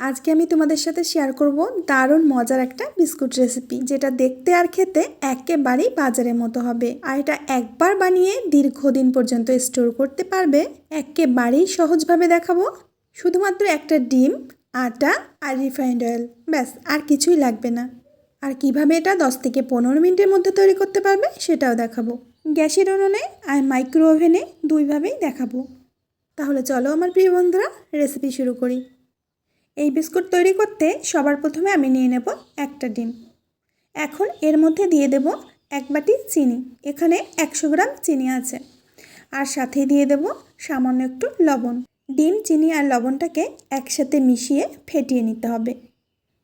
আজকে আমি তোমাদের সাথে শেয়ার করব দারুণ মজার একটা বিস্কুট রেসিপি যেটা দেখতে আর খেতে একেবারেই বাজারের মতো হবে। আর এটা একবার বানিয়ে দীর্ঘদিন পর্যন্ত স্টোর করতে পারবে, একেবারেই সহজভাবে দেখাবো। শুধুমাত্র একটা ডিম, আটা আর রিফাইন্ড অয়েল ব্যাস, আর কিছুই লাগবে না। আর কীভাবে এটা দশ থেকে পনেরো মিনিটের মধ্যে তৈরি করতে পারবে সেটাও দেখাবো। গ্যাসের উনুনে আর মাইক্রো ওভেনে দুইভাবেই দেখাবো। তাহলে চলো আমার প্রিয় বন্ধুরা রেসিপি শুরু করি। এই বিস্কুট তৈরি করতে সবার প্রথমে আমি নিয়ে নেব একটা ডিম। এখন এর মধ্যে দিয়ে দেব এক বাটি চিনি, এখানে একশো গ্রাম চিনি আছে। আর সাথে দিয়ে দেব সামান্য একটু লবণ। ডিম, চিনি আর লবণটাকে একসাথে মিশিয়ে ফেটিয়ে নিতে হবে।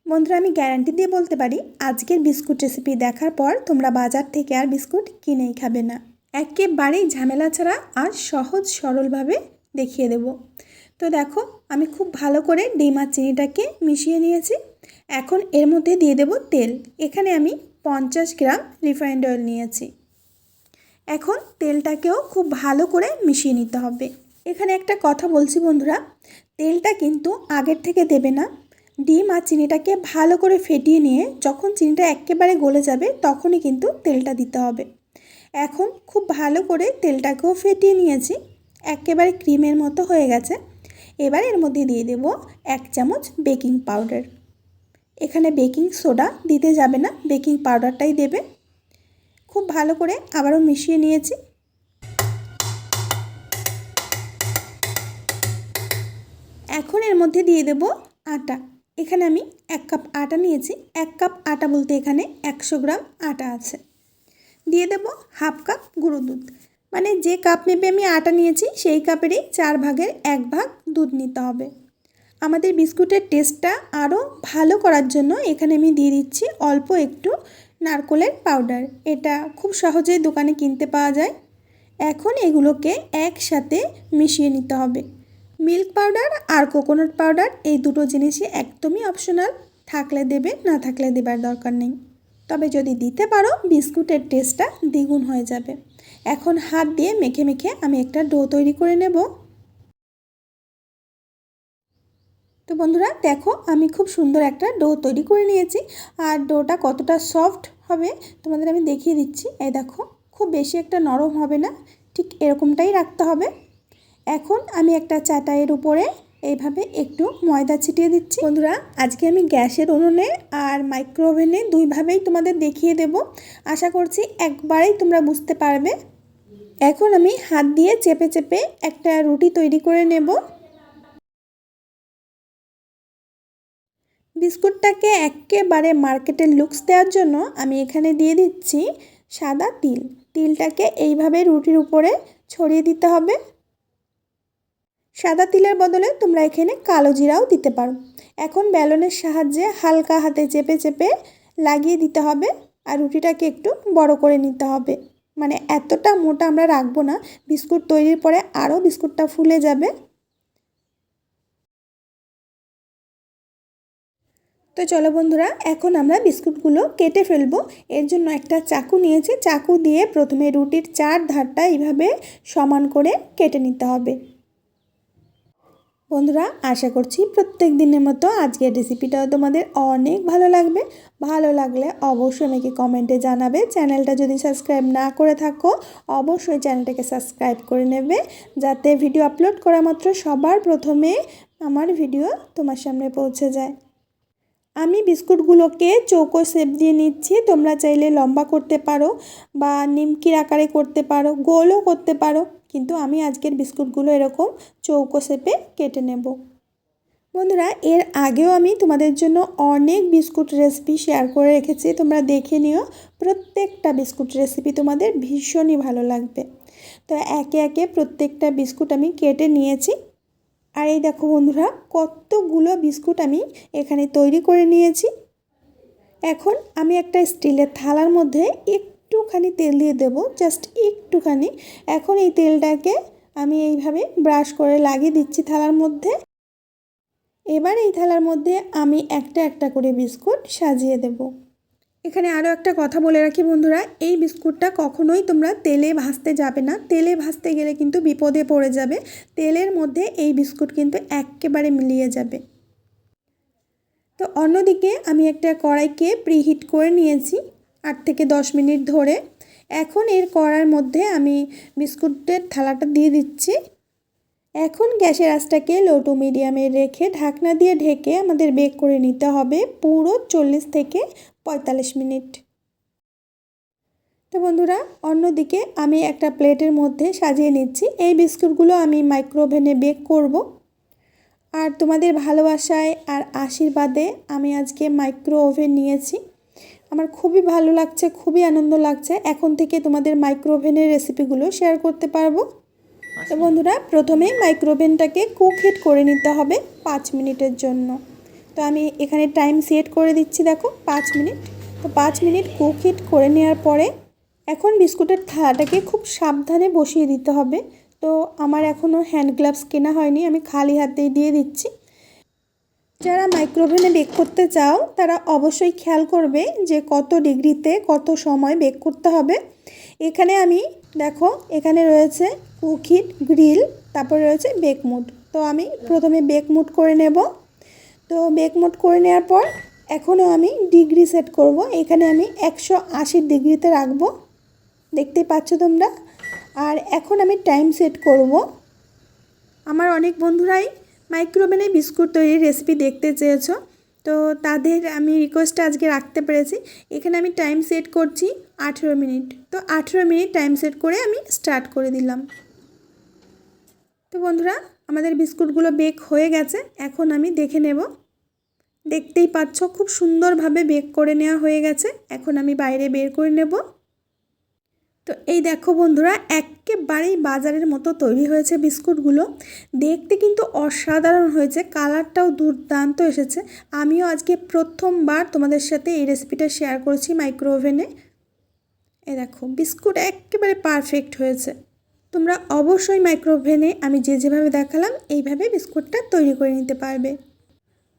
বন্ধুরা, আমি গ্যারান্টি দিয়ে বলতে পারি, আজকের বিস্কুট রেসিপি দেখার পর তোমরা বাজার থেকে আর বিস্কুট কিনেই খাবে না। একেবারেই ঝামেলা ছাড়া আর সহজ সরলভাবে দেখিয়ে দেব। তো দেখো, আমি খুব ভালো করে ডিম আর চিনিটাকে মিশিয়ে নিয়েছি। এখন এর মধ্যে দিয়ে দেব তেল। এখানে আমি পঞ্চাশ গ্রাম রিফাইন্ড অয়েল নিয়েছি। এখন তেলটাকেও খুব ভালো করে মিশিয়ে নিতে হবে। এখানে একটা কথা বলছি বন্ধুরা, তেলটা কিন্তু আগের থেকে দেবে না। ডিম আর চিনিটাকে ভালো করে ফেটিয়ে নিয়ে যখন চিনিটা একেবারে গলে যাবে, তখনই কিন্তু তেলটা দিতে হবে। এখন খুব ভালো করে তেলটাকেও ফেটিয়ে নিয়েছি। একেবারে ক্রিমের মতো হয়ে গেছে। এবার এর মধ্যে দিয়ে দেব এক চামচ বেকিং পাউডার। এখানে বেকিং সোডা দিতে যাবে না, বেকিং পাউডারটাই দেবে। খুব ভালো করে আবারও মিশিয়ে নিয়েছি। এখন এর মধ্যে দিয়ে দেব আটা। এখানে আমি এক কাপ আটা নিয়েছি। এক কাপ আটা বলতে এখানে একশো গ্রাম আটা আছে। দিয়ে দেব হাফ কাপ গুঁড়ো দুধ। মানে যে কাপ মেপে আমি আটা নিয়েছি, সেই কাপেরই চার ভাগের এক ভাগ দুধ নিতে হবে। আমাদের বিস্কুটের টেস্টটা আরও ভালো করার জন্য এখানে আমি দিয়ে দিচ্ছি অল্প একটু নারকোলের পাউডার এটা খুব সহজেই দোকানে কিনতে পাওয়া যায়। এখন এগুলোকে একসাথে মিশিয়ে নিতে হবে। মিল্ক পাউডার আর কোকোনাট পাউডার এই দুটো জিনিসই একদমই অপশনাল থাকলে দেবে, না থাকলে দেবার দরকার নেই। তবে যদি দিতে পারো, বিস্কুটের টেস্টটা দ্বিগুণ হয়ে যাবে। এখন হাত দিয়ে মেখে মেখে আমি একটা ডো তৈরি করে নেব। তো বন্ধুরা, দেখো আমি খুব সুন্দর একটা ডো তৈরি করে নিয়েছি। আর ডোটা কতটা সফট হবে তোমাদের আমি দেখিয়ে দিচ্ছি। এই দেখো, খুব বেশি একটা নরম হবে না, ঠিক এরকমটাই রাখতে হবে। এখন আমি একটা চাটাইয়ের উপরে এইভাবে একটু ময়দা ছিটিয়ে দিচ্ছি। বন্ধুরা, আজকে আমি গ্যাসের উনুনে আর মাইক্রো ওভেনে দুইভাবেই তোমাদের দেখিয়ে দেব। আশা করছি একবারেই তোমরা বুঝতে পারবে। এখন আমি হাত দিয়ে চেপে চেপে একটা রুটি তৈরি করে নেব। বিস্কুটটাকে একেবারে মার্কেটের লুকস দেওয়ার জন্য আমি এখানে দিয়ে দিচ্ছি সাদা তিল। তিলটাকে এইভাবে রুটির উপরে ছড়িয়ে দিতে হবে। সাদা তিলের বদলে তোমরা এখানে কালো জিরাও দিতে পারো। এখন ব্যালনের সাহায্যে হালকা হাতে চেপে চেপে লাগিয়ে দিতে হবে আর রুটিটাকে একটু বড় করে নিতে হবে। মানে এতটা মোটা আমরা রাখব না, বিস্কুট তৈরির পরে আরও বিস্কুটটা ফুলে যাবে। তো চলো বন্ধুরা, এখন আমরা বিস্কুটগুলো কেটে ফেলব। এর জন্য একটা চাকু নিয়েছি। চাকু দিয়ে প্রথমে রুটির চার ধারটা এইভাবে সমান করে কেটে নিতে হবে। বন্ধুরা, আশা করছি প্রত্যেক দিনের মতো আজকের রেসিপিটাও তোমাদের অনেক ভালো লাগবে। ভালো লাগলে অবশ্যই আমাকে কমেন্টে জানাবে। চ্যানেলটা যদি সাবস্ক্রাইব না করে থাকো, অবশ্যই চ্যানেলটাকে সাবস্ক্রাইব করে নেবে। যাতে ভিডিও আপলোড করা মাত্র সবার প্রথমে আমার ভিডিও তোমার সামনে পৌঁছে যায়। আমি বিস্কুটগুলোকে চৌকো শেপ দিয়ে নিচ্ছি। তোমরা চাইলে লম্বা করতে পারো বা নিমকির আকারে করতে পারো, গোলও করতে পারো। কিন্তু আমি আজকের বিস্কুটগুলো এরকম চৌকো শেপে কেটে নেব। বন্ধুরা, এর আগেও আমি তোমাদের জন্য অনেক বিস্কুট রেসিপি শেয়ার করে রেখেছি। তোমরা দেখে নিও, প্রত্যেকটা বিস্কুট রেসিপি তোমাদের ভীষণই ভালো লাগবে। তো একে একে প্রত্যেকটা বিস্কুট আমি কেটে নিয়েছি। আর এই দেখো বন্ধুরা, কতগুলো বিস্কুট আমি এখানে তৈরি করে নিয়েছি। এখন আমি একটা স্টিলের থালার মধ্যে একটুখানি তেল দিয়ে দেব জাস্ট একটুখানি। এখন এই তেলটাকে আমি এইভাবে ব্রাশ করে লাগিয়ে দিচ্ছি থালার মধ্যে। এবার এই থালার মধ্যে আমি একটা একটা করে বিস্কুট সাজিয়ে দেব। এখানে আরও একটা কথা বলে রাখি বন্ধুরা, এই বিস্কুটটা কখনোই তোমরা তেলে ভাজতে যাবে না। তেলে ভাজতে গেলে কিন্তু বিপদে পড়ে যাবে। তেলের মধ্যে এই বিস্কুট কিন্তু একেবারে মিলিয়ে যাবে। তো অন্যদিকে আমি একটা কড়াইকে প্রিহিট করে নিয়েছি। আট থেকে দশ মিনিট ধরে। এখন এর কড়ার মধ্যে আমি বিস্কুটের থালাটা দিয়ে দিচ্ছি। এখন গ্যাসের আঁচটাকে লো টু মিডিয়ামে রেখে ঢাকনা দিয়ে ঢেকে আমাদের বেক করে নিতে হবে পুরো চল্লিশ থেকে পঁয়তাল্লিশ মিনিট। তো বন্ধুরা, অন্যদিকে আমি একটা প্লেটের মধ্যে সাজিয়ে নিচ্ছি। এই বিস্কুটগুলো আমি মাইক্রোওভেনে বেক করব। আর তোমাদের ভালোবাসায় আর আশীর্বাদে আমি আজকে মাইক্রো ওভেন নিয়েছি। আমার খুবই ভালো লাগছে খুবই আনন্দ লাগছে। এখন থেকে তোমাদের মাইক্রো ওভেনের রেসিপিগুলো শেয়ার করতে পারব। তো বন্ধুরা প্রথমে মাইক্রোওভেনটাকে কুক হিট করে নিতে হবে পাঁচ মিনিটের জন্য। তো আমি এখানে টাইম সেট করে দিচ্ছি দেখো পাঁচ মিনিট। তো পাঁচ মিনিট কুক হিট করে নেওয়ার পরে এখন বিস্কুটের থালাটাকে খুব সাবধানে বসিয়ে দিতে হবে। তো আমার এখনও হ্যান্ড গ্লাভস কেনা হয়নি আমি খালি হাতেই দিয়ে দিচ্ছি। যারা মাইক্রোওভেনে বেক করতে চাও, তারা অবশ্যই খেয়াল করবে যে কত ডিগ্রিতে কত সময় বেক করতে হবে। এখানে আমি, দেখো, এখানে রয়েছে কুকিট গ্রিল, তারপর রয়েছে বেক মুড তো আমি প্রথমে বেক মুড করে নেব। তো বেক মুড করে নেওয়ার পর, এখনও আমি ডিগ্রি সেট করব। এখানে আমি একশো আশি ডিগ্রিতে রাখব। দেখতেই পাচ্ছ তোমরা? আর এখন আমি টাইম সেট করব। আমার অনেক বন্ধুরাই মাইক্রোওভেনে বিস্কুট তৈরির রেসিপি দেখতে চেয়েছো। তো তাদের আমি রিকোয়েস্টটা আজকে রাখতে পেরেছি। এখানে আমি টাইম সেট করছি আঠেরো মিনিট। তো আঠেরো মিনিট টাইম সেট করে আমি স্টার্ট করে দিলাম। তো বন্ধুরা, আমাদের বিস্কুটগুলো বেক হয়ে গেছে। এখন আমি দেখে নেব। দেখতেই পাচ্ছ, খুব সুন্দরভাবে বেক করে নেওয়া হয়ে গেছে। এখন আমি বাইরে বের করে নেব। তো এই দেখো বন্ধুরা, একেবারেই বাজারের মতো তৈরি হয়েছে বিস্কুটগুলো। দেখতে কিন্তু অসাধারণ হয়েছে, কালারটাও দুর্দান্ত এসেছে। আমিও আজকে প্রথমবার তোমাদের সাথে এই রেসিপিটা শেয়ার করেছি মাইক্রো ওভেনে এই দেখো, বিস্কুট একেবারে পারফেক্ট হয়েছে। তোমরা অবশ্যই মাইক্রো ওভেনে আমি যে যেভাবে দেখালাম, এইভাবে বিস্কুটটা তৈরি করে নিতে পারবে।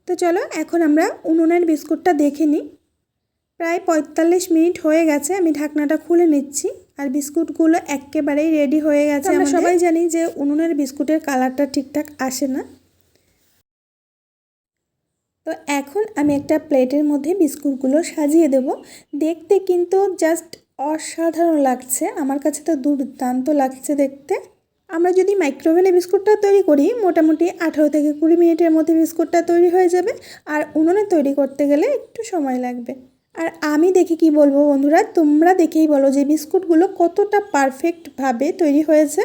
তো চলো, এখন আমরা উনুনের বিস্কুটটা দেখে নিই। প্রায় পঁয়তাল্লিশ মিনিট হয়ে গেছে আমি ঢাকনাটা খুলে নিচ্ছি। আর বিস্কুটগুলো একেবারেই রেডি হয়ে গেছে আমরা সবাই জানি যে উনুনের বিস্কুটের কালারটা ঠিকঠাক আসে না। তো এখন আমি একটা প্লেটের মধ্যে বিস্কুটগুলো সাজিয়ে দেব। দেখতে কিন্তু জাস্ট অসাধারণ লাগছে। আমার কাছে তো দুর্দান্ত লাগছে দেখতে। আমরা যদি মাইক্রোওভেনে বিস্কুটটা তৈরি করি মোটামুটি আঠারো থেকে কুড়ি মিনিটের মধ্যে বিস্কুটটা তৈরি হয়ে যাবে। আর উনুনে তৈরি করতে গেলে একটু সময় লাগবে। আর আমি দেখে কি বলব বন্ধুরা? তোমরা দেখেই বলো যে বিস্কুটগুলো কতটা পারফেক্টভাবে তৈরি হয়েছে।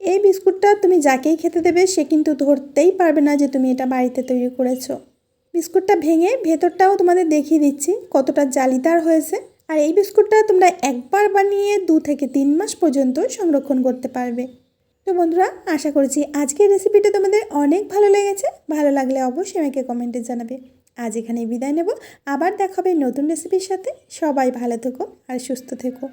এই বিস্কুটটা তুমি যাকেই খেতে দেবে, সে কিন্তু ধরতেই পারবে না যে তুমি এটা বাড়িতে তৈরি করেছ। বিস্কুটটা ভেঙে ভেতরটাও তোমাদের দেখিয়ে দিচ্ছি কতটা জালিদার হয়েছে। আর এই বিস্কুটটা তোমরা একবার বানিয়ে দু থেকে তিন মাস পর্যন্ত সংরক্ষণ করতে পারবে। তো বন্ধুরা, আশা করছি আজকের রেসিপিটা তোমাদের অনেক ভালো লেগেছে। ভালো লাগলে অবশ্যই আমাকে কমেন্টে জানাবে। আজ এখানে বিদায় নেব। আবার দেখাবে নতুন রেসিপির সাথে। সবাই ভালো থেকো আর সুস্থ থেকো।